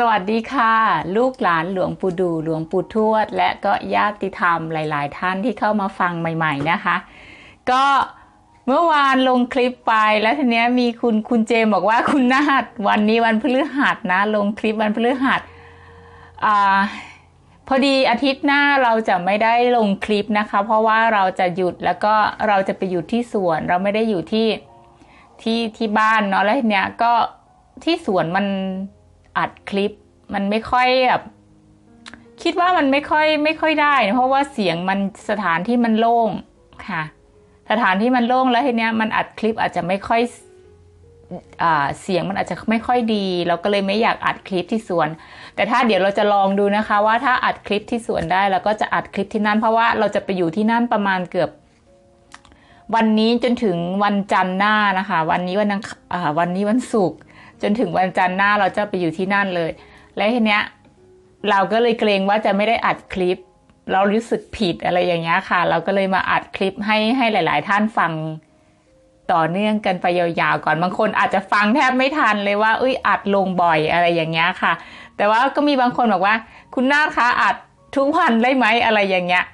สวัสดีค่ะ ลูกหลานหลวงปู่ดูหลวงปู่ทวด และก็ญาติธรรมหลาย ๆ ท่านที่เข้ามาฟังใหม่ ๆ นะคะ ก็เมื่อวานลงคลิปไปแล้วทีเนี้ยมีคุณคุณเจมบอกว่าคุณนาดวันนี้วันพฤหัสนะ ลงคลิปวันพฤหัสอ่าพอดีอาทิตย์หน้าเราจะไม่ได้ลงคลิปนะคะ เพราะว่าเราจะหยุดแล้วก็เราจะไปอยู่ที่สวน เราไม่ได้อยู่ที่ที่ที่บ้านเนาะแล้วทีเนี้ยก็ที่สวนมัน อัดคลิป มันไม่ค่อยแบบคิดว่ามันไม่ค่อยไม่ค่อยได้นะเพราะว่าเสียงมันสถานที่มันโล่งค่ะ สถานที่มันโล่งแล้วทีเนี้ยมันอัดคลิปอาจจะไม่ค่อยเสียงมันอาจจะไม่ค่อยดี เราก็เลยไม่อยากอัดคลิปที่สวน แต่ถ้าเดี๋ยวเราจะลองดูนะคะว่าถ้าอัดคลิปที่สวนได้เราก็จะอัดคลิปที่นั่น เพราะว่าเราจะไปอยู่ที่นั่นประมาณเกือบ วันนี้จนถึงวันจันทร์หน้านะคะ วันนี้วันอังอ่าวันนี้วันศุกร์ นถึงวันจันทร์หน้าเราจะไปอยู่ที่นั่นเลย และทีเนี้ยเราก็เลยเกรงว่าจะไม่ได้อัดคลิป เรารู้สึกผิดอะไรอย่างเงี้ยค่ะ เราก็เลยมาอัดคลิปให้ให้หลาย ๆ ท่านฟังต่อเนื่องกันไปยาวๆก่อนบางคนอาจจะฟังแทบไม่ทันเลยว่าเอ้ยอัดลงบ่อยอะไรอย่างเงี้ยค่ะ แต่ว่าก็มีบางคนบอกว่า คุณนาคะอัดทุกวันได้ไหมอะไรอย่างเงี้ย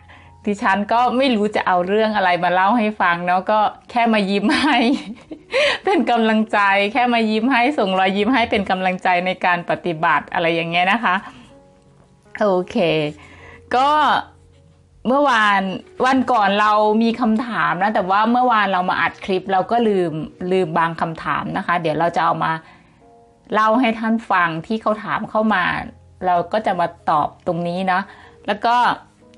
ดิฉันก็ไม่รู้จะเอาเรื่องอะไรมาเล่าให้ฟังเนาะก็แค่มายิ้มให้ เป็นกำลังใจ แค่มายิ้มให้ส่งรอยยิ้มให้เป็นกำลังใจในการปฏิบัติอะไรอย่างเงี้ยนะคะ โอเค ก็เมื่อวานวันก่อนเรามีคำถามนะ แต่ว่าเมื่อวานเรามาอัดคลิปเราก็ลืมลืมบางคำถามนะคะ เดี๋ยวเราจะเอามาเล่าให้ท่านฟังที่เขาถามเข้ามา เราก็จะมาตอบตรงนี้เนาะแล้วก็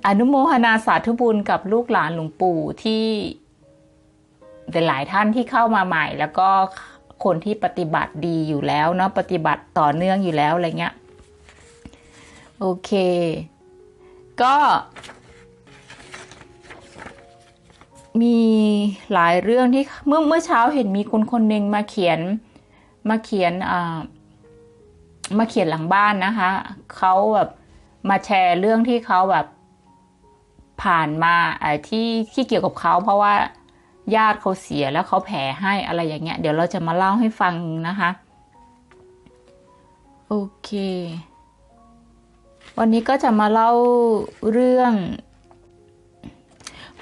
อนุโมทนาสาธุบุญกับลูกหลานหลวงปู่ที่หลายท่านที่เข้ามาใหม่ แล้วก็คนที่ปฏิบัติดีอยู่แล้วเนาะปฏิบัติต่อเนื่องอยู่แล้วอะไรเงี้ยโอเค ก็มีหลายเรื่องที่เมื่อเมื่อเช้าเห็นมีคนคนหนึ่งมาเขียนมาเขียนมาเขียนหลังบ้านนะคะเขาแบบมาแชร์เรื่องที่เขาแบบ ผ่านมาที่ที่เกี่ยวกับเขาเพราะว่าญาติเขาเสียแล้วเขาแผลให้อะไรอย่างเงี้ย เดี๋ยวเราจะมาเล่าให้ฟังนะคะ โอเค วันนี้ก็จะมาเล่าเรื่อง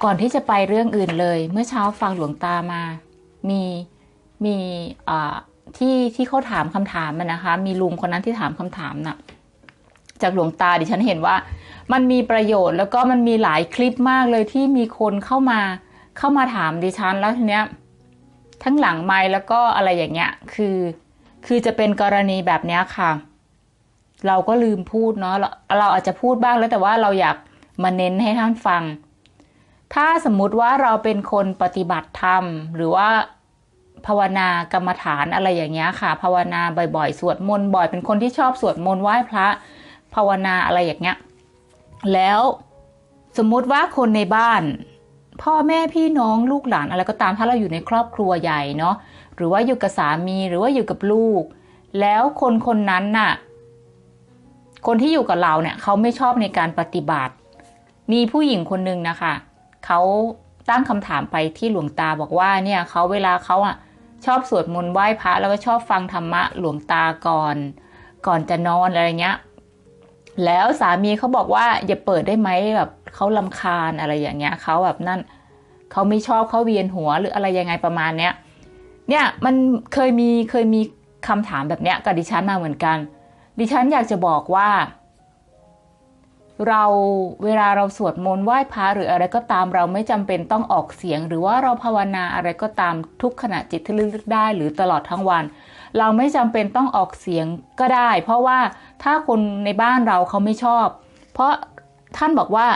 ก่อนที่จะไปเรื่องอื่นเลย เมื่อเช้าฟังหลวงตามา มีมีอ่าที่ที่เขาถามคำถามมันนะคะ มีลุงคนนั้นที่ถามคำถามน่ะ จากหลวงตาดิฉันเห็นว่า มันมีประโยชน์แล้วก็มันมีหลายคลิปมากเลยที่มีคนเข้ามาเข้ามาถามดิฉันแล้วทีเนี้ยทั้งหลังไม้แล้วก็อะไรอย่างเงี้ยคือ คือจะเป็นกรณีแบบเนี้ยค่ะ เราก็ลืมพูดเนาะเราเราอาจจะพูดบ้างแล้วแต่ว่าเราอยากมาเน้นให้ท่านฟัง ถ้าสมมุติว่าเราเป็นคนปฏิบัติธรรม หรือว่าภาวนากรรมฐานอะไรอย่างเงี้ยค่ะ ภาวนาบ่อยๆ สวดมนต์บ่อยเป็นคนที่ชอบสวดมนต์ไหว้พระ ภาวนาอะไรอย่างเงี้ย แล้วสมมุติว่าคนในบ้าน พ่อแม่พี่น้องลูกหลานอะไรก็ตามถ้าเราอยู่ในครอบครัวใหญ่เนาะหรือว่าอยู่กับสามีหรือว่าอยู่กับลูก แล้วคนคนนั้นน่ะ คนที่อยู่กับเราเนี่ยเขาไม่ชอบในการปฏิบัติ มีผู้หญิงคนหนึ่งนะคะเขาตั้งคำถามไปที่หลวงตาบอกว่าเนี่ยเขาเวลาเขาอะชอบสวดมนต์ไหว้พระแล้วก็ชอบฟังธรรมะหลวงตาก่อน ก่อนจะนอนอะไรเงี้ย แล้วสามีเขาบอกว่าอย่าเปิดได้ไหมแบบเขาลำคาญอะไรอย่างเงี้ยเขาแบบนั่นเขาไม่ชอบเขาเวียนหัวหรืออะไรยังไงประมาณเนี้ยเนี่ยมันเคยมีเคยมีคำถามแบบเนี้ยกับดิฉันมาเหมือนกัน ดิฉันอยากจะบอกว่า เราเวลาเราสวดมนต์ไหว้พระหรืออะไรก็ตามเราไม่จำเป็นต้องออกเสียง หรือว่าเราภาวนาอะไรก็ตามทุกขณะจิตที่ลึกได้ หรือตลอดทั้งวัน เราไม่จำเป็นต้องออกเสียงก็ได้ เพราะว่าถ้าคนในบ้านเราเขาไม่ชอบ เพราะท่านบอกว่า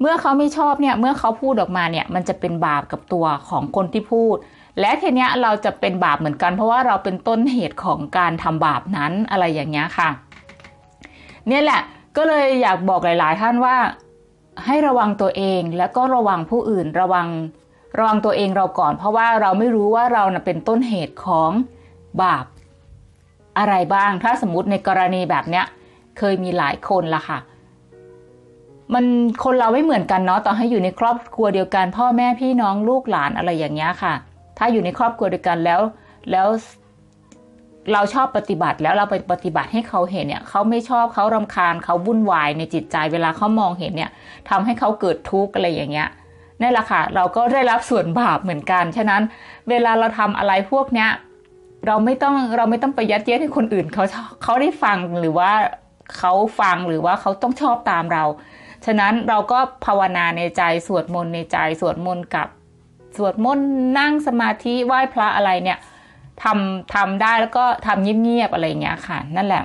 เมื่อเขาไม่ชอบเนี่ยเมื่อเขาพูดออกมาเนี่ยมันจะเป็นบาปกับตัวของคนที่พูด และทีเนี้ยเราจะเป็นบาปเหมือนกัน เพราะว่าเราเป็นต้นเหตุของการทำบาปนั้นอะไรอย่างเงี้ยค่ะ เนี่ยแหละก็เลยอยากบอกหลาย ๆ ท่านว่าให้ระวังตัวเองแล้วก็ระวังผู้อื่นระวังระวังตัวเองเราก่อน เพราะว่าเราไม่รู้ว่าเราเป็นต้นเหตุของ บาปอะไรบ้างถ้าสมมติในกรณีแบบเนี้ยเคยมีหลายคนละค่ะ มันคนเราไม่เหมือนกันเนาะต่อให้อยู่ในครอบครัวเดียวกัน พ่อแม่พี่น้องลูกหลานอะไรอย่างเงี้ยค่ะ ถ้าอยู่ในครอบครัวเดียวกันแล้วแล้วเราชอบปฏิบัติแล้วเราไปปฏิบัติให้เขาเห็นเนี่ยเขาไม่ชอบเขารำคาญเขาวุ่นวายในจิตใจเวลาเขามองเห็นเนี่ยทำให้เขาเกิดทุกข์อะไรอย่างเงี้ยนี่แหละค่ะ เราก็ได้รับส่วนบาปเหมือนกัน ฉะนั้นเวลาเราทำอะไรพวกเนี้ย เราไม่ต้องเราไม่ต้องไปยัดเยียดให้คนอื่นเขาเขาได้ฟังหรือว่าเขาฟังหรือว่าเขาต้องชอบตามเรา ฉะนั้นเราก็ภาวนาในใจสวดมนต์ในใจสวดมนต์กับสวดมนต์นั่งสมาธิไหว้พระอะไรเนี่ยทำทำได้แล้วก็ทำเงียบๆอะไรเงี้ยค่ะ นั่นแหละ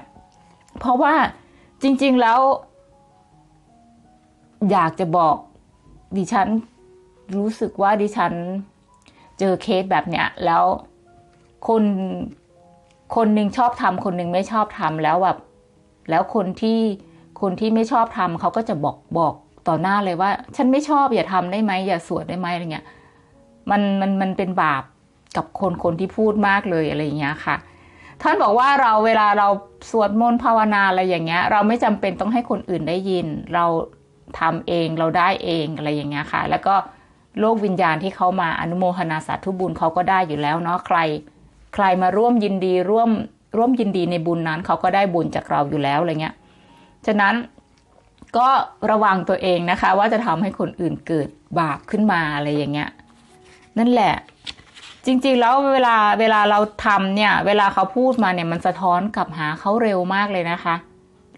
เพราะว่าจริง ๆแล้ว อยากจะบอกดิฉันรู้สึกว่าดิฉันเจอเคสแบบเนี้ยแล้ว คนคนหนึ่งชอบทำคนหนึ่งไม่ชอบทำแล้วแบบแล้วคนที่คนที่ไม่ชอบทำเขาก็จะบอกบอกต่อหน้าเลยว่า ฉันไม่ชอบอย่าทำได้ไหมอย่าสวดได้ไหมอะไรเงี้ยมันมันมันเป็นบาปกับคนคนที่พูดมากเลยอะไรเงี้ยค่ะ ท่านบอกว่าเราเวลาเราสวดมนต์ภาวนาอะไรอย่างเงี้ย เราไม่จำเป็นต้องให้คนอื่นได้ยิน เราทำเองเราได้เองอะไรอย่างเงี้ยค่ะ แล้วก็โลกวิญญาณที่เขามาอนุโมทนาสาธุบุญเขาก็ได้อยู่แล้วเนาะใคร ใครมาร่วมยินดีร่วมร่วมยินดีในบุญนั้น เขาก็ได้บุญจากเราอยู่แล้วอะไรเงี้ยฉะนั้นก็ระวังตัวเองนะคะ ว่าจะทำให้คนอื่นเกิดบาปขึ้นมาอะไรอย่างเงี้ยนั่นแหละ จริงๆแล้วเวลาเวลาเราทำเนี่ย เวลาเขาพูดมาเนี่ยมันสะท้อนกลับหาเขาเร็วมากเลยนะคะ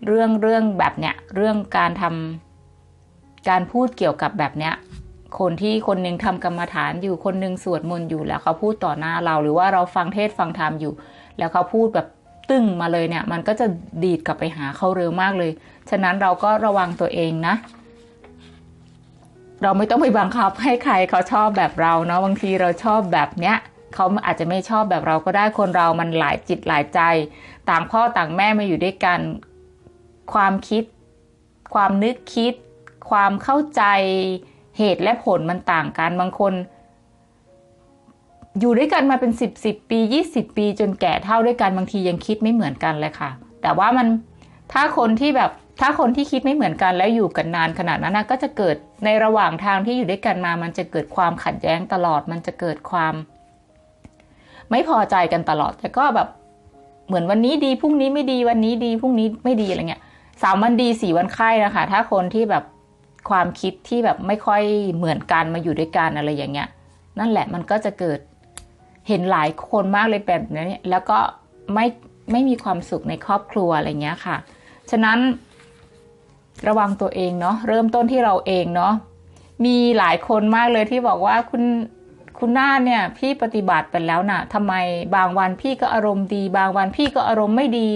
เรื่องเรื่องแบบเนี้ยเรื่องการทำการพูดเกี่ยวกับแบบเนี้ย คนที่คนหนึ่งทำกรรมฐานอยู่คนหนึ่งสวดมนต์อยู่แล้วเขาพูดต่อหน้าเรา หรือว่าเราฟังเทศฟังธรรมอยู่ แล้วเขาพูดแบบตึ้งมาเลยเนี่ย มันก็จะดีดกลับไปหาเขาเร็วมากเลย ฉะนั้นเราก็ระวังตัวเองนะ เราไม่ต้องไปบังคับให้ใครเขาชอบแบบเราเนาะบางทีเราชอบแบบเนี้ยเขาอาจจะไม่ชอบแบบเราก็ได้คนเรามันหลายจิตหลายใจ ต่างพ่อต่างแม่มาอยู่ด้วยกัน ความคิด ความนึกคิด ความเข้าใจ เหตุและผลมันต่างกันบางคน อยู่ด้วยกันมาเป็นสิบสิบปียี่สิบปี จนแก่เท่าด้วยกันบางทียังคิดไม่เหมือนกันเลยค่ะ แต่ว่ามันถ้าคนที่แบบถ้าคนที่คิดไม่เหมือนกันแล้วอยู่กันนานขนาดนั้นก็จะเกิดในระหว่างทางที่อยู่ด้วยกันมา มันจะเกิดความขัดแย้งตลอด มันจะเกิดความ ไม่พอใจกันตลอด แต่ก็แบบเหมือนวันนี้ดีพรุ่งนี้ไม่ดีวันนี้ดีพรุ่งนี้ไม่ดีอะไรเงี้ยสามวันดีสี่วันไข้นะคะถ้าคนที่แบบ ความคิดที่แบบไม่ค่อยเหมือนกันมาอยู่ด้วยกันอะไรอย่างเงี้ย นั่นแหละมันก็จะเกิดเห็นหลายคนมากเลยแบบนี้แล้วก็ไม่ไม่มีความสุขในครอบครัวอะไรเงี้ยค่ะ ฉะนั้นระวังตัวเองเนาะเริ่มต้นที่เราเองเนาะมีหลายคนมากเลยที่บอกว่าคุณคุณน้าเนี่ยพี่ปฏิบัติไปแล้วนะ่ะทำไมบางวันพี่ก็อารมณ์ดี บางวันพี่ก็อารมณ์ไม่ดี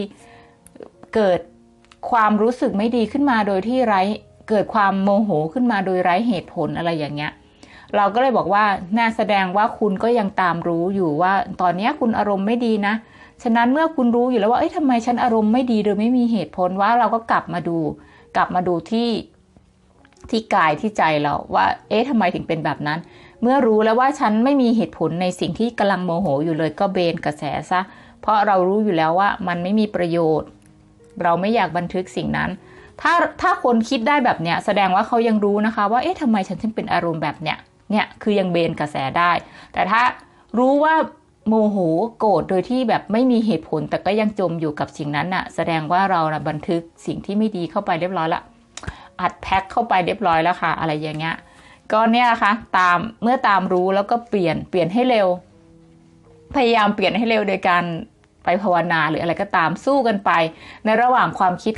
เกิดความรู้สึกไม่ดีขึ้นมาโดยที่ไร้ เกิดความโมโหขึ้นมาโดยไร้เหตุผลอะไรอย่างเงี้ย เราก็เลยบอกว่าน่าแสดงว่าคุณก็ยังตามรู้อยู่ว่า ตอนนี้คุณอารมณ์ไม่ดีนะ ฉะนั้นเมื่อคุณรู้อยู่แล้วว่าเอ้ยทำไมฉันอารมณ์ไม่ดีโดยไม่มีเหตุผลว่าเราก็กลับมาดู กลับมาดูที่ที่กายที่ใจเราว่า เอ๊ะทำไมถึงเป็นแบบนั้น เมื่อรู้แล้วว่าฉันไม่มีเหตุผลในสิ่งที่กำลังโมโหอยู่เลยก็เบนกระแสซะ เพราะเรารู้อยู่แล้วว่ามันไม่มีประโยชน์ เราไม่อยากบันทึกสิ่งนั้น ถ้าถ้าคนคิดได้แบบเนี้ยแสดงว่าเขายังรู้นะคะว่าเอ๊ะทำไมฉันถึงเป็นอารมณ์แบบเนี้ยเนี่ยคือยังเบนกระแสได้ แต่ถ้ารู้ว่าโมโหโกรธโดยที่แบบไม่มีเหตุผลแต่ก็ยังจมอยู่กับสิ่งนั้นน่ะ แสดงว่าเรานะบันทึกสิ่งที่ไม่ดีเข้าไปเรียบร้อยละอัดแพ็คเข้าไปเรียบร้อยแล้วค่ะ อะไรอย่างเงี้ยก็เนี่ยค่ะตามเมื่อตามรู้แล้วก็เปลี่ยนเปลี่ยนให้เร็ว พยายามเปลี่ยนให้เร็วโดยการไปภาวนาหรืออะไรก็ตามสู้กันไป ในระหว่างความคิด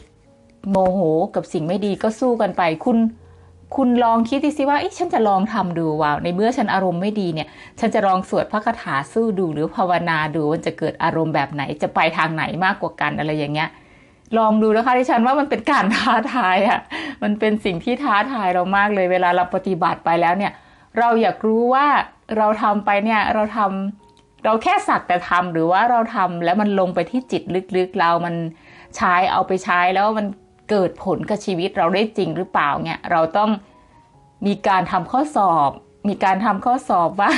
โมโหกับสิ่งไม่ดีก็สู้กันไป คุณคุณลองคิดสิว่าฉันจะลองทำดูว่าในเมื่อฉันอารมณ์ไม่ดีเนี่ย ฉันจะลองสวดพระคาถาสู้ดูหรือภาวนาดูมันจะเกิดอารมณ์แบบไหนจะไปทางไหนมากกว่ากันอะไรอย่างเงี้ย ลองดูนะคะที่ฉันว่ามันเป็นการท้าทายอะ่ะมันเป็นสิ่งที่ท้าทายเรามากเลยเวลาเราปฏิบัติไปแล้วเนี่ย เราอยากรู้ว่าเราทำไปเนี่ยเราทำเราแค่สักแต่ทำหรือว่าเราทำแล้วมันลงไปที่จิตลึกๆเรามันใช้เอาไปใช้แล้วมัน เกิดผลกับชีวิตเราได้จริงหรือเปล่าเนี่ยเราต้องมีการทำข้อสอบ มีการทำข้อสอบว่า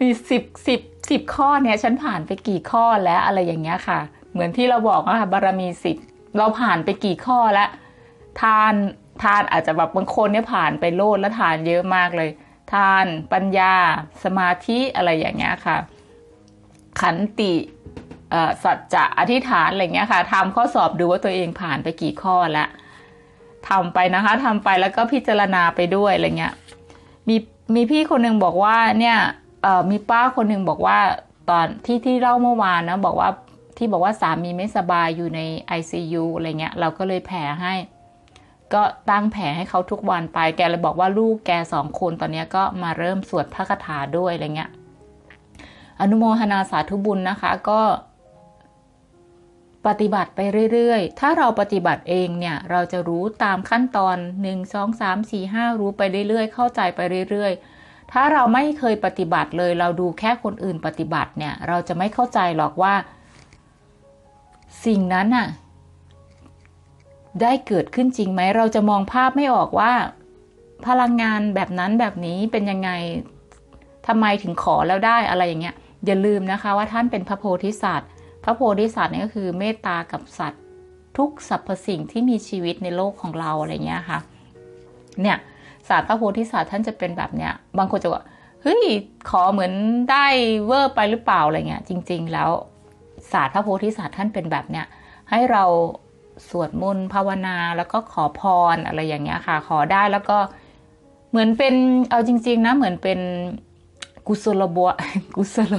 มีสิบสิบสิบข้อเนี่ยฉันผ่านไปกี่ข้อแล้วอะไรอย่างเงี้ยค่ะ เหมือนที่เราบอกว่าบารมีสิบเราผ่านไปกี่ข้อแล้วทานทานอาจจะแบบบางคนเนี่ยผ่านไปโลดแล้วทานเยอะมากเลย ทานปัญญา สมาธิอะไรอย่างเงี้ยค่ะ ขันติ สัจจะอธิษฐานอะไรเงี้ยค่ะทำข้อสอบดูว่าตัวเองผ่านไปกี่ข้อแล้วทำไปนะคะทำไปแล้วก็พิจารณาไปด้วยอะไรเงี้ยมีมีพี่คนหนึ่งบอกว่าเนี่ยมีป้าคนหนึ่งบอกว่าตอนที่ที่เล่าเมื่อวานนะบอกว่าที่บอกว่าสามีไม่สบายอยู่ใน ICU อะไรเงี้ยเราก็เลยแผ่ให้ ก็ตั้งแผลให้เขาทุกวันไปแกเลยบอกว่าลูกแกสองคนตอนนี้ก็มาเริ่มสวดพระคาถาด้วยอะไรเงี้ยอนุโมทนาสาธุบุญนะคะ ก็ ปฏิบัติไปเรื่อยๆ ถ้าเราปฏิบัติเองเนี่ย เราจะรู้ตามขั้นตอน 1 2 3 4 5 รู้ไปเรื่อยๆ เข้าใจไปเรื่อยๆ ถ้าเราไม่เคยปฏิบัติเลย เราดูแค่คนอื่นปฏิบัติเนี่ย เราจะไม่เข้าใจหรอกว่า สิ่งนั้นน่ะ ได้เกิดขึ้นจริงไหม เราจะมองภาพไม่ออกว่า พลังงานแบบนั้นแบบนี้เป็นยังไงทำไมถึงขอแล้วได้อะไรอย่างเงี้ย อย่าลืมนะคะว่าท่านเป็นพระโพธิสัตว์ พระโพธิสัตว์เนี่ยก็คือเมตตากับสัตว์ทุกสรรพสิ่งที่มีชีวิตในโลกของเราอะไรเงี้ยค่ะ เนี่ยศาสตร์พระโพธิสัตว์ท่านจะเป็นแบบเนี้ย บางคนจะว่าเฮ้ยขอเหมือนได้เวอร์ไปหรือเปล่าอะไรเงี้ย จริง ๆ แล้วศาสตร์พระโพธิสัตว์ท่านเป็นแบบเนี้ยให้เราสวดมนต์ภาวนาแล้วก็ขอพรอะไรอย่างเงี้ยค่ะ ขอได้แล้วก็เหมือนเป็นเอาจริง ๆ นะเหมือนเป็น กุศโลบวกุศโล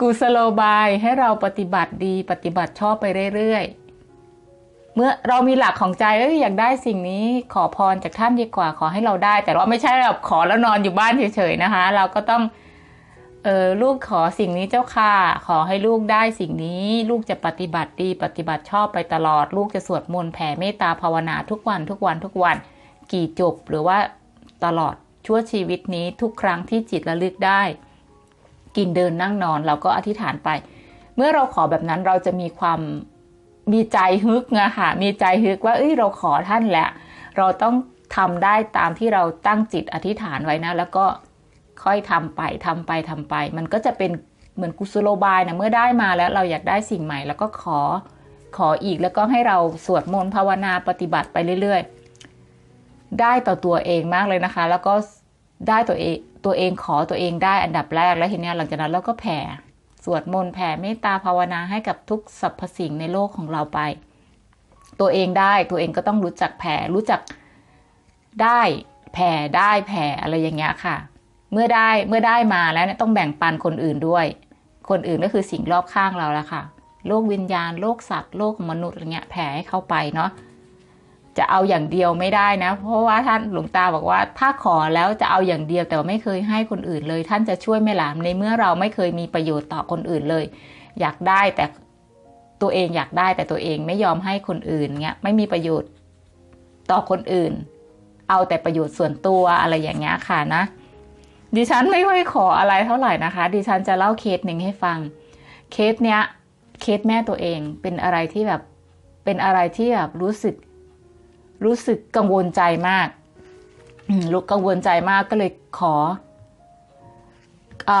กุศโลบายให้เราปฏิบัติดีปฏิบัติชอบไปเรื่อยๆ เมื่อเรามีหลักของใจเอ้ยอยากได้สิ่งนี้ขอพรจากท่านดีกว่าขอให้เราได้ แต่ว่าไม่ใช่แบบขอแล้วนอนอยู่บ้านเฉยๆนะคะ เราก็ต้องเออลูกขอสิ่งนี้เจ้าค่ะ ขอให้ลูกได้สิ่งนี้ ลูกจะปฏิบัติดี ปฏิบัติชอบไปตลอด ลูกจะสวดมนต์แผ่เมตตาภาวนาทุกวันทุกวันทุกวัน กี่จบหรือว่าตลอด ชั่วชีวิตนี้ทุกครั้งที่จิตระลึกได้ กินเดินนั่งนอนเราก็อธิษฐานไป เมื่อเราขอแบบนั้นเราจะมีความมีใจฮึกนะค่ะมีใจฮึกว่าเอ้ยเราขอท่านแหละเราต้องทำได้ตามที่เราตั้งจิตอธิษฐานไว้นะ แล้วก็ค่อยทำไปทำไปทำไป มันก็จะเป็นเหมือนกุศโลบายนะเมื่อได้มาแล้วเราอยากได้สิ่งใหม่ แล้วก็ขอขออีกแล้วก็ให้เราสวดมนต์ภาวนาปฏิบัติไปเรื่อยๆ ได้ต่อตัวเองมากเลยนะคะ แล้วก็ได้ตัวเองตัวเองขอตัวเองได้อันดับแรกแล้วทีนี้หลังจากนั้นเราก็แผ่สวดมนต์แผ่เมตตาภาวนาให้กับทุกสรรพสิ่งในโลกของเราไป ตัวเองได้ตัวเองก็ต้องรู้จักแผ่รู้จักได้แผ่ได้แผ่อะไรอย่างเงี้ยค่ะ เมื่อได้เมื่อได้มาแล้วเนี่ยต้องแบ่งปันคนอื่นด้วย คนอื่นก็คือสิ่งรอบข้างเราละค่ะ โลกวิญญาณ โลกสัตว์ โลกมนุษย์อะไรเงี้ยแผ่ให้เข้าไปเนาะ จะเอาอย่างเดียวไม่ได้นะ เพราะว่าท่านหลวงตาบอกว่า ถ้าขอแล้วจะเอาอย่างเดียวแต่ว่าไม่เคยให้คนอื่นเลย ท่านจะช่วยไม่หลามในเมื่อเราไม่เคยมีประโยชน์ต่อคนอื่นเลย อยากได้แต่ตัวเองอยากได้แต่ตัวเองไม่ยอมให้คนอื่นเงี้ยไม่มีประโยชน์ต่อคนอื่น เอาแต่ประโยชน์ส่วนตัวอะไรอย่างเงี้ยค่ะนะ ดิฉันไม่ค่อยขออะไรเท่าไหร่นะคะ ดิฉันจะเล่าเคสหนึ่งให้ฟัง เคสเนี้ยเคสแม่ตัวเองเป็นอะไรที่แบบเป็นอะไรที่แบบรู้สึก รู้สึกกังวลใจมากรู้กังวลใจมากก็เลยขออ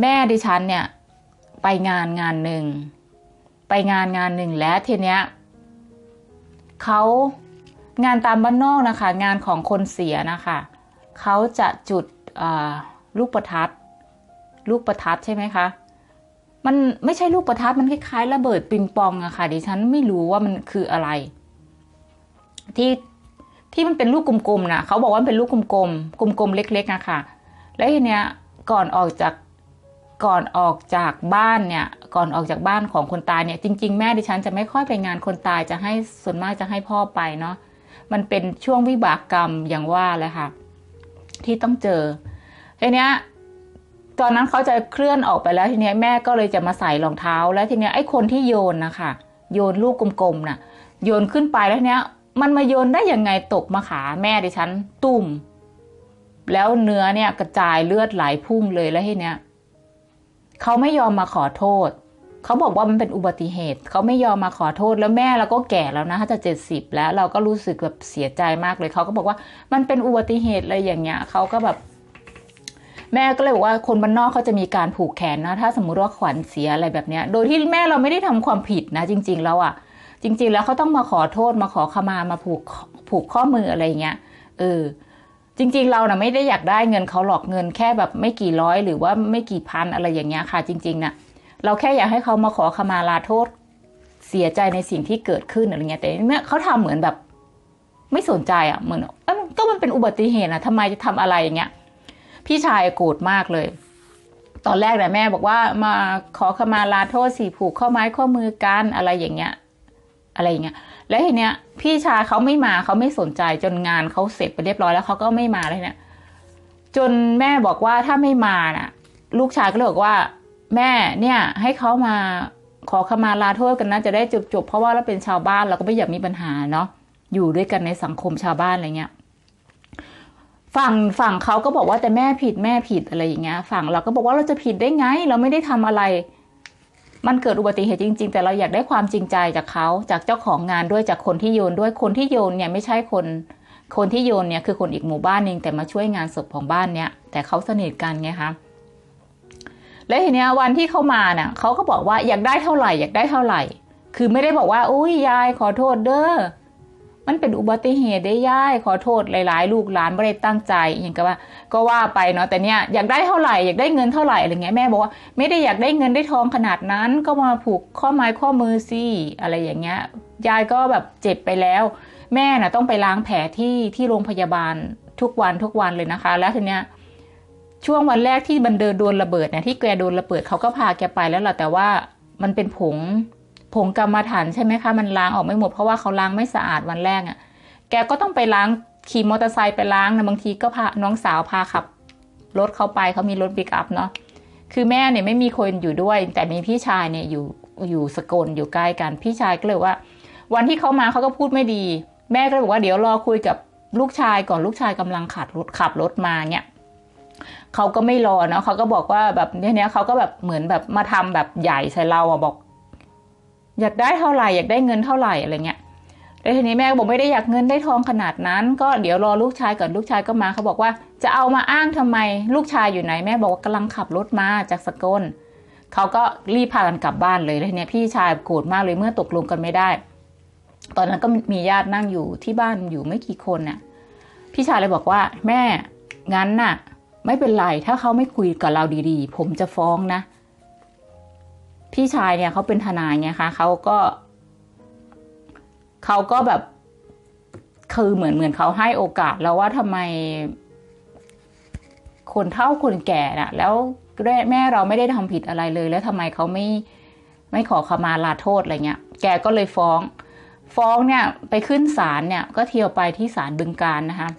แม่ดิฉันเนี่ย ไปงานงานหนึ่ง ไปงานงานหนึ่งแล้วทีเนี้ยเขางานตามบ้านนอกนะคะ งานของคนเสียนะคะเขาจะจุดลูกประทัด ลูกประทัดใช่ไหมคะมันไม่ใช่ลูกประทัดมันคล้ายๆระเบิดปิงปองอะค่ะดิฉันไม่รู้ว่ามันคืออะไร ที่ที่มันเป็นลูกกลมๆนะเขาบอกว่าเป็นลูกกลมๆกลมๆเล็กๆอะค่ะ แล้วทีเนี้ยก่อนออกจากก่อนออกจากบ้านเนี่ย ก่อนออกจากบ้านของคนตายเนี่ย จริง ๆ แม่ดิฉันจะไม่ค่อยไปงานคนตายจะให้ส่วนมากจะให้พ่อไปเนาะมันเป็นช่วงวิบากกรรมอย่างว่าแหละค่ะ ที่ต้องเจอทีเนี้ยตอนนั้นเขาจะเคลื่อนออกไปแล้วทีเนี้ยแม่ก็เลยจะมาใส่รองเท้า แล้วทีเนี้ยไอ้คนที่โยนนะคะโยนลูกกลมๆน่ะ โยนขึ้นไปแล้วเนี้ย มันมาโยนได้ยังไงตกมาขาแม่ดิฉันตุ่ม แล้วเนื้อเนี่ยกระจายเลือดไหลพุ่งเลยแล้วทีเนี้ยเขาไม่ยอมมาขอโทษ เขาบอกว่ามันเป็นอุบัติเหตุ เขาไม่ยอมมาขอโทษแล้วแม่เราก็แก่แล้วนะถ้าจะเจ็ดสิบแล้วเราก็รู้สึกแบบเสียใจมากเลย เขาก็บอกว่ามันเป็นอุบัติเหตุอะไรอย่างเงี้ยเขาก็แบบแม่ก็เลยบอกว่าคนบ้านนอกเขาจะมีการผูกแขนนะ ถ้าสมมุติว่าขวัญเสียอะไรแบบเนี้ย โดยที่แม่เราไม่ได้ทำความผิดนะ จริง ๆ แล้วอะ จริง ๆ แล้วเขาต้องมาขอโทษมาขอขมามาผูกผูกข้อมืออะไรเงี้ยเออจริง ๆ เรานะ่ะไม่ได้อยากได้เงินเขาหลอกเงินแค่แบบไม่กี่ร้อยหรือว่าไม่กี่พันอะไรอย่างเงี้ยค่ะ จริงๆนะ่ะเราแค่อยากให้เขามาขอขมาลาโทษ เสียใจในสิ่งที่เกิดขึ้นอะไรเงี้ยแต่เนี่ยเขาทำเหมือนแบบ ไม่สนใจอะเหมือนเอ้ยก็มันเป็นอุบัติเหตุนะทำไมจะทำอะไรอย่างเงี้ยพี่ชายโกรธมากเลย ตอนแรกเนี่ยแม่บอกว่ามาขอขมาลาโทษสี่ผูกข้อไม้ข้อมือกันอะไรอย่างเงี้ย อะไรอย่างเงี้ย แล้วทีเนี้ย พี่ชายเขาไม่มาเขาไม่สนใจจนงานเขาเสร็จไปเรียบร้อยแล้วเขาก็ไม่มาเลยเนี่ยจนแม่บอกว่าถ้าไม่มาน่ะ ลูกชายก็เลยบอกว่า แม่เนี่ย ให้เขามาขอขมาลาโทษกันนะจะได้จบๆเพราะว่าเราเป็นชาวบ้านเราก็ไม่อยากมีปัญหาเนาะอยู่ด้วยกันในสังคมชาวบ้านอะไรเงี้ยฝั่งฝั่งเขาก็บอกว่าแต่แม่ผิดแม่ผิดอะไรอย่างเงี้ยฝั่งเราก็บอกว่าเราจะผิดได้ไง เราไม่ได้ทำอะไร มันเกิดอุบัติเหตุจริง ๆ แต่เราอยากได้ความจริงใจจากเขาจากเจ้าของงานด้วยจากคนที่โยนด้วยคนที่โยนเนี่ยไม่ใช่คน คนที่โยนเนี่ยคือคนอีกหมู่บ้านหนึ่งแต่มาช่วยงานศพของบ้านเนี่ยแต่เขาสนิทกันไงคะแล้วทีเนี้ยวันที่เขามาเนี่ยเขาก็บอกว่าอยากได้เท่าไหร่ อยากได้เท่าไหร่ คือไม่ได้บอกว่าอุ้ยยายขอโทษเด้อ มันเป็นอุบัติเหตุได้ย่ายขอโทษหลาย ๆ ลูกหลานไม่ได้ตั้งใจอย่างก็ว่า ก็ว่าไปเนาะแต่เนี้ยอยากได้เท่าไหร่อยากได้เงินเท่าไหร่อะไรเงี้ยแม่บอกว่าไม่ได้อยากได้เงินได้ทองขนาดนั้น ก็มาผูกข้อไม้ข้อมือสิอะไรอย่างเงี้ยยายก็แบบเจ็บไปแล้ว แม่น่ะต้องไปล้างแผลที่ที่โรงพยาบาลทุกวันทุกวันเลยนะคะ แล้วทีเนี้ยช่วงวันแรกที่บันเดินโดนระเบิดเนี่ยที่แกโดนระเบิดเขาก็พาแกไปแล้วแหละแต่ว่ามันเป็นผง ผงกรรมฐานใช่ไหมคะมันล้างออกไม่หมดเพราะว่าเขาล้างไม่สะอาดวันแรกอะ่ะ แกก็ต้องไปล้างขี่มอเตอร์ไซค์ไปล้างนะบางทีก็พาน้องสาวพาขับรถเขาไปเขามีรถปิกอัพเนาะคือแม่เนี่ยไม่มีคนอยู่ด้วย แต่มีพี่ชายเนี่ยอยู่อยู่สกลอยู่ใกล้กันพี่ชายก็เลยว่า วันที่เขามาเขาก็พูดไม่ดี แม่ก็เลยบอกว่าเดี๋ยวรอคุยกับลูกชายก่อนลูกชายกำลังขับรถขับรถมาเนี่ยเขาก็ไม่รอเนาะเขาก็บอกว่าแบบเนี้ยเขาก็แบบเหมือนแบบมาทำแบบใหญ่ใส่เราอะบอก อยากได้เท่าไหร่อยากได้เงินเท่าไหร่อะไรเงี้ยแล้วทีนี้แม่ก็บอกไม่ได้อยากเงินได้ทองขนาดนั้น ก็เดี๋ยวรอลูกชายก่อนลูกชายก็มาเขาบอกว่า จะเอามาอ้างทำไมลูกชายอยู่ไหนแม่บอกว่ากำลังขับรถมาจากสกลเขาก็รีบพากันกลับบ้านเลยแล้วทีนี้พี่ชายโกรธมากเลยเมื่อตกลงกันไม่ได้ ตอนนั้นก็มีญาตินั่งอยู่ที่บ้านอยู่ไม่กี่คนน่ะ พี่ชายเลยบอกว่า แม่งั้นน่ะ ไม่เป็นไรถ้าเขาไม่คุยกับเราดีๆ ผมจะฟ้องนะ พี่ชายเนี่ยเขาเป็นทนายไงคะเขาก็เขาก็แบบคือเหมือนเหมือนเขาให้โอกาสแล้วว่าทำไม คนเฒ่าคนแก่น่ะ แล้วแม่เราไม่ได้ทำผิดอะไรเลย แล้วทำไมเขาไม่ไม่ขอขมาลาโทษอะไรเงี้ย แกก็เลยฟ้อง ฟ้องเนี่ย ไปขึ้นศาลเนี่ย ก็เที่ยวไปที่ศาลบึงการนะคะ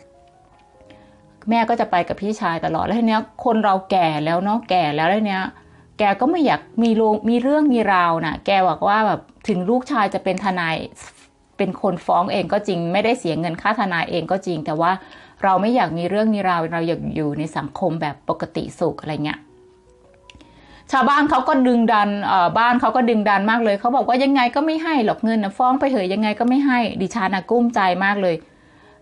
แม่ก็จะไปกับพี่ชายตลอดแล้วทีเนี้ยคนเราแก่แล้วเนาะแก่แล้วแล้วเนี้ย แกก็ไม่อยากมีโรงมีเรื่องมีราวนะ่ะแกบอกว่าแบบถึงลูกชายจะเป็นทนายเป็นคนฟ้องเองก็จริง ไม่ได้เสียเงินค่าทนายเองก็จริง แต่ว่าเราไม่อยากมีเรื่องมีราวเราอยากอยู่ในสังคมแบบปกติสุขอะไรเงี้ยชาวบ้านเขาก็ดึงดันบ้านเขาก็ดึงดันมากเลยเขาบอกว่ายังไงก็ไม่ให้หรอกเงินนะฟ้องไปเถอะยังไงก็ไม่ให้ดิฉันนะกุ้มใจมากเลย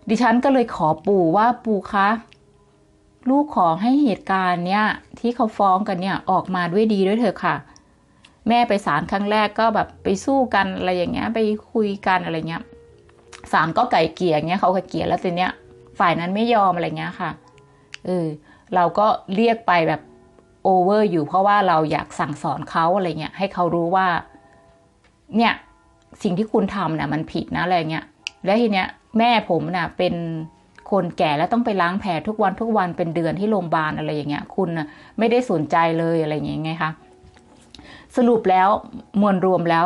ดิฉันก็เลยขอปู่ว่าปู่คะ ลูกขอให้เหตุการณ์เนี้ยที่เขาฟ้องกันเนี่ยออกมาด้วยดีด้วยเถอะค่ะ แม่ไปศาลครั้งแรกก็แบบไปสู้กันอะไรอย่างเงี้ย ไปคุยกันอะไรเงี้ยศาลก็ไก่เกลี่ยเงี้ยเขาไก่เกลี่ยแล้วทีเนี้ย ฝ่ายนั้นไม่ยอมอะไรเงี้ยค่ะเออเราก็เรียกไปแบบโอเวอร์อยู่เพราะว่าเราอยากสั่งสอนเขาอะไรเงี้ยให้เขารู้ว่า เนี่ยสิ่งที่คุณทำเนี่ยมันผิดนะอะไรเงี้ย แล้วทีเนี้ย แม่ผมน่ะเป็น คนแก่แล้วต้องไปล้างแผลทุกวันทุกวันเป็นเดือนที่โรงพยาบาลอะไรอย่างเงี้ย คุณนะไม่ได้สนใจเลยอะไรอย่างเงี้ยไงคะสรุปแล้วมวลรวมแล้ว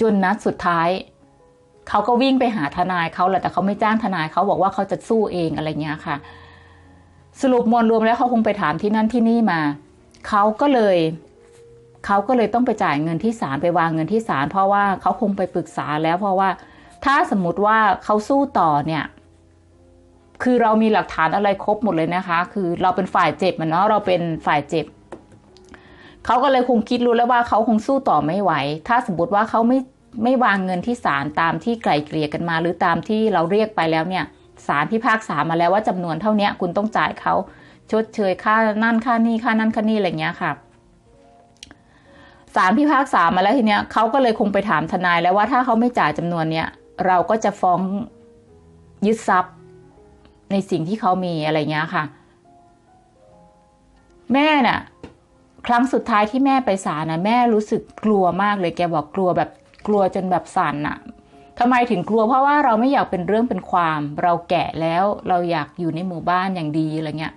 จนนัดสุดท้ายเขาก็วิ่งไปหาทนายเขาแหละแต่เขาไม่จ้างทนายเขาบอกว่าเขาจะสู้เองอะไรเงี้ยค่ะ สรุปมวลรวมแล้วเขาคงไปถามที่นั่นที่นี่มาเขาก็เลยเขาก็เลยต้องไปจ่ายเงินที่ศาลไปวางเงินที่ศาลเพราะว่าเขาคงไปปรึกษาแล้วเพราะว่า ถ้าสมมติว่าเขาสู้ต่อเนี่ย คือเรามีหลักฐานอะไรครบหมดเลยนะคะ คือเราเป็นฝ่ายเจ็บมันเนาะเราเป็นฝ่ายเจ็บเขาก็เลยคงคิดรู้แล้วว่าเขาคงสู้ต่อไม่ไหว ถ้าสมมติว่าเขาไม่ไม่วางเงินที่ศาลตามที่ไกล่เกลี่ยกันมา หรือตามที่เราเรียกไปแล้วเนี่ยศาลพิพากษามาแล้วว่าจำนวนเท่านี้คุณต้องจ่ายเขาชดเชยค่านั่นค่านี่ค่านั่นค่านี่อะไรเงี้ยค่ะศาลพิพากษามาแล้วทีเนี้ยเขาก็เลยคงไปถามทนายแล้วว่าถ้าเขาไม่จ่ายจำนวนเนี้ยเราก็จะฟ้องยึดทรัพย์ ในสิ่งที่เขามีอะไรเงี้ยค่ะ แม่น่ะ ครั้งสุดท้ายที่แม่ไปศาลนะแม่รู้สึกกลัวมากเลยแกบอกกลัวแบบกลัวจนแบบสั่นอะทำไมถึงกลัวเพราะว่าเราไม่อยากเป็นเรื่องเป็นความ เราแก่แล้วเราอยากอยู่ในหมู่บ้านอย่างดีอะไรเงี้ย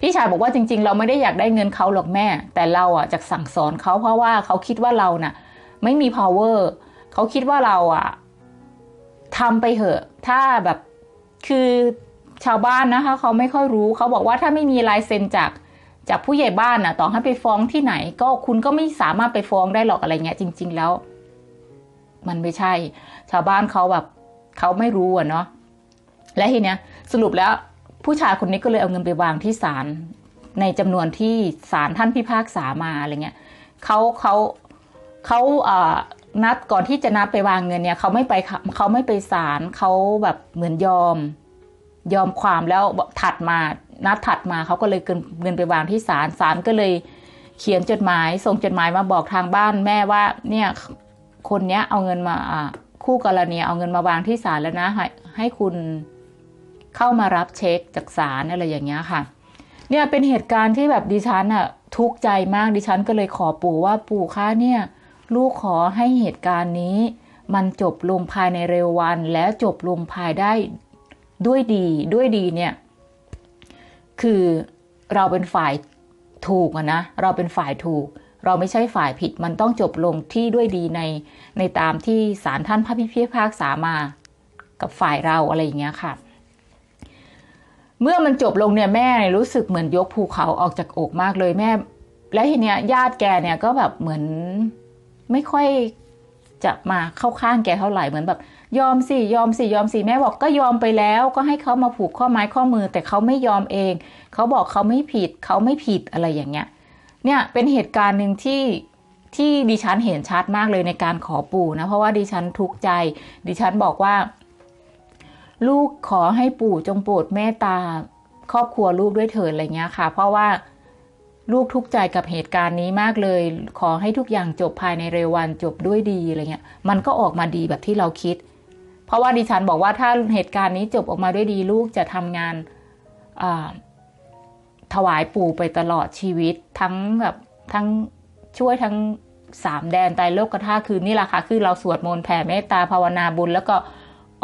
พี่ชายบอกว่าจริง ๆ เราไม่ได้อยากได้เงินเขาหรอกแม่ แต่เราอะจะสั่งสอนเขาเพราะว่าเขาคิดว่าเราน่ะ ไม่มี power เขาคิดว่าเราอะทำไปเหอะ ถ้าแบบ คือชาวบ้านนะคะเขาไม่ค่อยรู้เขาบอกว่าถ้าไม่มีลายเซ็นจากจากผู้ใหญ่บ้านน่ะต่อให้ไปฟ้องที่ไหน ก็คุณก็ไม่สามารถไปฟ้องได้หรอกอะไรเงี้ยจริง ๆแล้ว มันไม่ใช่ ชาวบ้านเขาแบบเขาไม่รู้อะเนาะและทีเนี้ยสรุปแล้วผู้ชายคนนี้ก็เลยเอาเงินไปวางที่ศาลในจำนวนที่ศาลท่านพิพากษามาอะไรเงี้ยเขาเขาเขาอ่อ นัดก่อนที่จะนัดไปวางเงินเนี่ยเขาไม่ไปเขาไม่ไปศาลเขาแบบเหมือนยอม ยอมความแล้วถัดมานัดถัดมาเขาก็เลยเกินเงินไปวางที่ศาลศาลก็เลยเขียนจดหมายส่งจดหมายมาบอกทางบ้านแม่ว่าเนี่ยคนเนี้ยเอาเงินมาอ่าคู่กรณีเอาเงินมาวางที่ศาลแล้วนะให้ให้คุณเข้ามารับเช็คจากศาลอะไรอย่างเงี้ยค่ะ เนี่ยเป็นเหตุการณ์ที่แบบดิฉันอะทุกข์ใจมากดิฉันก็เลยขอปู่ว่าปู่คะเนี่ย ลูกขอให้เหตุการณ์นี้ มันจบลงภายในเร็ววัน แล้วจบลงภายได้ด้วยดีด้วยดีเนี่ย คือเราเป็นฝ่ายถูกอะนะ เราเป็นฝ่ายถูก เราไม่ใช่ฝ่ายผิด มันต้องจบลงที่ด้วยดีในในตามที่ศาลท่านพระพิพิพากษามา กับฝ่ายเราอะไรอย่างเงี้ยค่ะ เมื่อมันจบลงเนี่ยแม่รู้สึกเหมือนยกภูเขาออกจากอกมากเลยแม่ และทีเนี้ยญาติแกเนี่ยก็แบบเหมือน ไม่ค่อยจะมาเข้าข้างแกเท่าไหร่เหมือนแบบ ยอมสิยอมสิยอมสิแม่บอกก็ยอมไปแล้ว ก็ให้เขามาผูกข้อไม้ข้อมือ แต่เขาไม่ยอมเองเขาบอกเขาไม่ผิดเขาไม่ผิดอะไรอย่างเงี้ยเนี่ยเป็นเหตุการณ์หนึ่งที่ที่ดิฉันเห็นชัดมากเลยในการขอปู่นะเพราะว่าดิฉันทุกข์ใจ ดิฉันบอกว่า ลูกขอให้ปู่จงโปรดเมตตาครอบครัวลูกด้วยเถิดอะไรเงี้ยค่ะ เพราะว่า ลูกทุกข์ใจกับเหตุการณ์นี้มากเลย ขอให้ทุกอย่างจบภายในเร็ววันจบด้วยดีอะไรเงี้ย มันก็ออกมาดีแบบที่เราคิด เพราะว่าดิฉันบอกว่าถ้าเหตุการณ์นี้จบออกมาด้วยดีลูกจะทำงานถวายปู่ไปตลอดชีวิต ทั้งแบบทั้งช่วยทั้งสามแดนไตโลกกระทาคือนี่แหละค่ะ คือเราสวดมนต์แผ่เมตตาภาวนาบุญ แล้วก็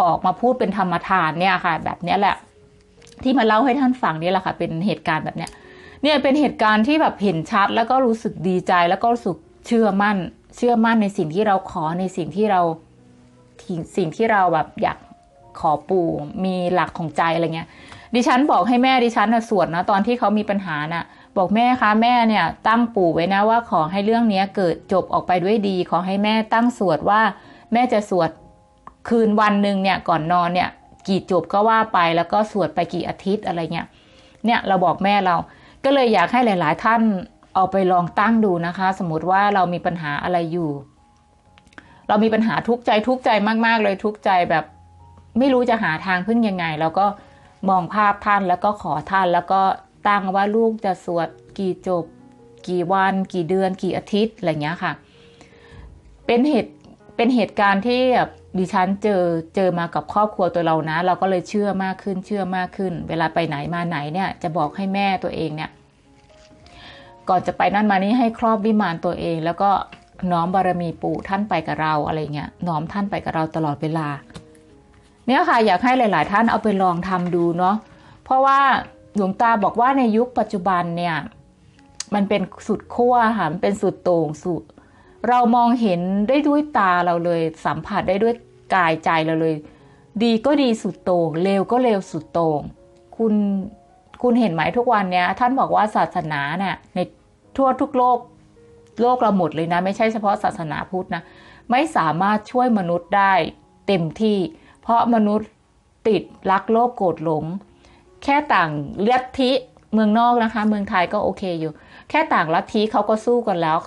ออกมาพูดเป็นธรรมทานเนี่ยค่ะ แบบนี้แหละ ที่มาเล่าให้ท่านฟังนี่แหละค่ะ เป็นเหตุการณ์แบบเนี้ย เนี่ยเป็นเหตุการณ์ที่แบบเห็นชัด แล้วก็รู้สึกดีใจแล้วก็รู้สึกเชื่อมั่น เชื่อมั่นในสิ่งที่เราขอในสิ่งที่เราสิ่งที่เราแบบอยากขอปู่มีหลักของใจอะไรเงี้ย ดิฉันบอกให้แม่ดิฉันนะสวดนะตอนที่เขามีปัญหานะ่ะ บอกแม่คะแม่เนี่ย ตั้งปู่ไว้นะว่าขอให้เรื่องนี้เกิดจบออกไปด้วยดี ขอให้แม่ตั้งสวดว่า แม่จะสวดคืนวันหนึ่งเนี่ยก่อนนอนเนี่ย กี่จบก็ว่าไปแล้วก็สวดไปกี่อาทิตย์อะไรเงี้ยเนี่ยเราบอกแม่เรา ก็เลยอยากให้หลาย ๆ ท่านเอาไปลองตั้งดูนะคะ สมมติว่าเรามีปัญหาอะไรอยู่ เรามีปัญหาทุกใจทุกใจมาก ๆ เลยทุกใจแบบไม่รู้จะหาทางขึ้นยังไง แล้วก็มองภาพท่านแล้วก็ขอท่านแล้วก็ตั้งว่าลูกจะสวดกี่จบ กี่วัน กี่เดือน กี่อาทิตย์อะไรเงี้ยค่ะ เป็นเหตุเป็นเหตุการณ์ที่แบบ ดิฉันเจอเจอมากับครอบครัวตัวเรานะ เราก็เลยเชื่อมากขึ้นเชื่อมากขึ้น เวลาไปไหนมาไหนเนี่ยจะบอกให้แม่ตัวเองเนี่ย ก่อนจะไปนั่นมานี่ให้ครอบวิมานตัวเอง แล้วก็น้อมบารมีปู่ท่านไปกับเราอะไรเงี้ยน้อมท่านไปกับเราตลอดเวลา เนี่ยค่ะอยากให้หลาย ๆ ท่านเอาไปลองทำดูเนาะเพราะว่าหลวงตาบอกว่าในยุคปัจจุบันเนี่ย มันเป็นสุดขั้วค่ะมันเป็นสุดโต่งสุด เรามองเห็นได้ด้วยตาเราเลย สัมผัสได้ด้วยกายใจเราเลย ดีก็ดีสุดโต่งเลวก็เลวสุดโต่งคุณคุณเห็นไหมทุกวันเนี้ย ท่านบอกว่าศาสนาเนี่ยในทั่วทุกโลกโลกเราหมดเลยนะ ไม่ใช่เฉพาะศาสนาพุทธนะ ไม่สามารถช่วยมนุษย์ได้เต็มที่ เพราะมนุษย์ติดรักโลภโกรธหลง แค่ต่างลัทธิเมืองนอกนะคะ เมืองไทยก็โอเคอยู่ แค่ต่างลัทธิเขาก็สู้กันแล้ว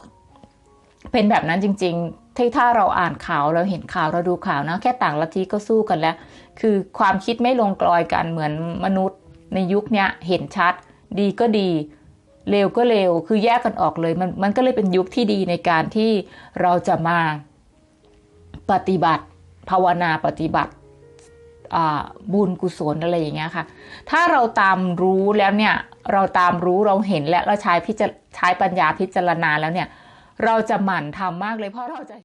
เป็นแบบนั้นจริง ๆ ที่ถ้าเราอ่านข่าวเราเห็นข่าวเราดูข่าวนะแค่ต่างลัทีก็สู้กันแล้ว คือความคิดไม่ลงกลอยกันเหมือนมนุษย์ ในยุคนี้เห็นชัด ดีก็ดีเร็วก็เร็วคือแยกกันออกเลยมันมันก็เลยเป็นยุคที่ดีในการที่เราจะมาปฏิบัติ ภาวนาปฏิบัติบุญกุศลอะไรอย่างเงี้ยค่ะ ถ้าเราตามรู้แล้วเนี่ย เราตามรู้เราเห็นและเราใช้พิจใช้ปัญญาพิจารณาแล้วเนี่ย เราจะหมั่นทำมากเลยเพราะเราจะ